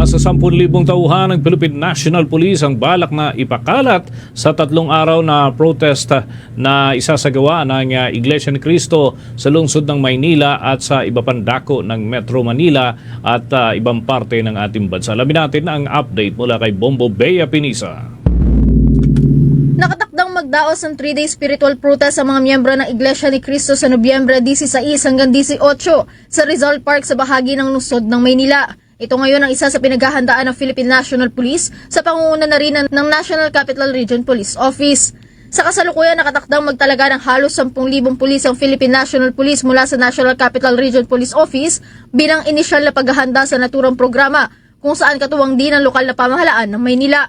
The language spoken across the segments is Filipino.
Sa 10,000 tauhan ng Philippine National Police ang balak na ipakalat sa tatlong araw na protest na isasagawa ng ah, Iglesia ni Cristo sa lungsod ng Maynila at sa iba pang dako ng Metro Manila at ah, ibang parte ng ating bansa. Alamin natin ang update mula kay Bombo Bea Pinisa. Nakatakdang magdaos ng 3-day spiritual protest sa mga miyembro ng Iglesia ni Cristo sa Nobyembre 16 hanggang 18 sa Rizal Park sa bahagi ng lungsod ng Maynila. Ito ngayon ang isa sa pinaghahandaan ng Philippine National Police sa pangunguna na rin ng National Capital Region Police Office. Sa kasalukuyan, nakatakdang magtalaga ng halos 10,000 pulis ang Philippine National Police mula sa National Capital Region Police Office bilang inisyal na paghahanda sa naturang programa kung saan katuwang din ang lokal na pamahalaan ng Maynila.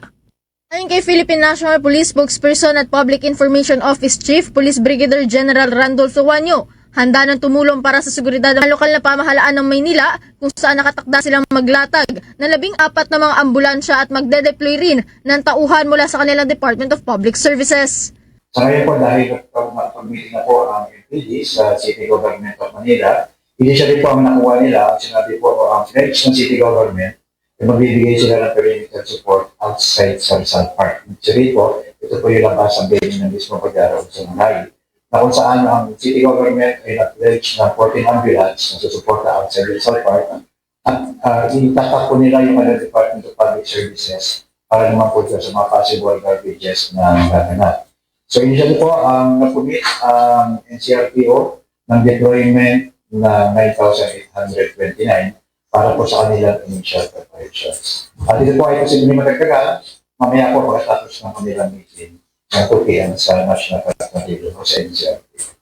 Ayon kay Philippine National Police Spokesperson at Public Information Office Chief Police Brigadier General Randolph Suwanyo, handa ng tumulong para sa seguridad ng lokal na pamahalaan ng Maynila kung saan nakatakda silang maglatag ng labing apat na mga ambulansya at magde-deploy rin ng tauhan mula sa kanilang Department of Public Services. Sa ngayon po, dahil pag-meeting na po ang LPG sa City Government of Manila, initially po ang nakuha nila, sinabi po ang pledge ng City Government, ay magbibigay sila ng perimeter support outside sa Rizal Park. Actually po, ito po yung labas ang billing ng mismo pag-aaral sa Malay. Na kung saan ang City Government ay nag-pledge ng 14 ambulance na susuporta outside Rizal Park at uh, itatak po nila yung mga Department of Public Services para naman po sa mga possible garbages na gaganap. So initially po, ang nag-commit ang NCRPO ng deployment na 9,829 para po sa kanilang initial preparations. At ito po ay posibleng matagdagan mamaya po pagkatapos ng kanilang meeting ng 2 p.m. sa National o sa NCRPO.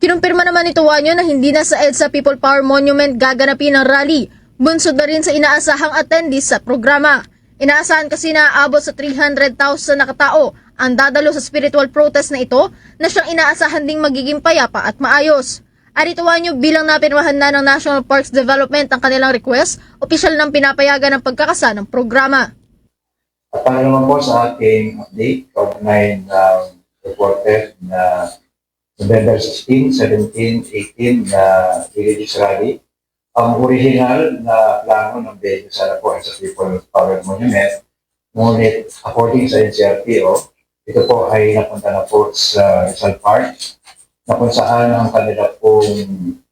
Kinumpirma naman ni Tuwanyo na hindi na sa EDSA People Power Monument gaganapin ang rally. Bunsod na rin sa inaasahang attendees sa programa. Inaasahan kasi na aabot sa 300,000 na katao ang dadalo sa spiritual protest na ito na siyang inaasahan ding magiging payapa at maayos. Ari Tuwanyo bilang napirmahan na ng National Parks Development ang kanilang request, opisyal ng pinapayagan ng pagkakasa ng programa. At para naman po sa ating update, kaugnay ng reported na November 16, 17, 18 na religious rally, ang original na plano ng venue sana po sa People Power Monument. Ngunit according sa NCRPO, ito po ay napunta na po sa Rizal Park na kung saan ang kanila pong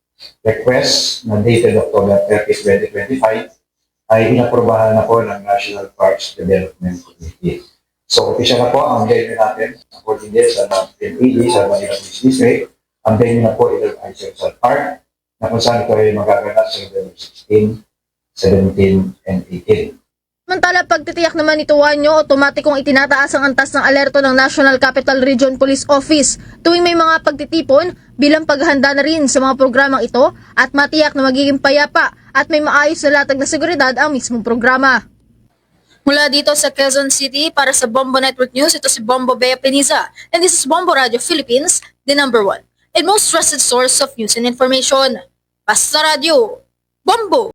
request na dated October 30, 2025 ay inaprobahan na po ng National Parks Development Committee. So, official na po ang venue natin according din sa PNPD sa Manila Police District. Ang venue na po ito ay Rizal Park na kung saan ito ay magaganap sa November 16, 17, and 18. Samantala, pagtitiyak naman ni Tuwanyo, otomatikong itinataas ang antas ng alerto ng National Capital Region Police Office tuwing may mga pagtitipon bilang paghahanda na rin sa mga programang ito at matiyak na magiging payapa at may maayos na latag na seguridad ang mismong programa. Mula dito sa Quezon City para sa Bombo Network News, ito si Bombo Bea Peniza and this is Bombo Radio Philippines, the number one and most trusted source of news and information. Basta Radio, Bombo!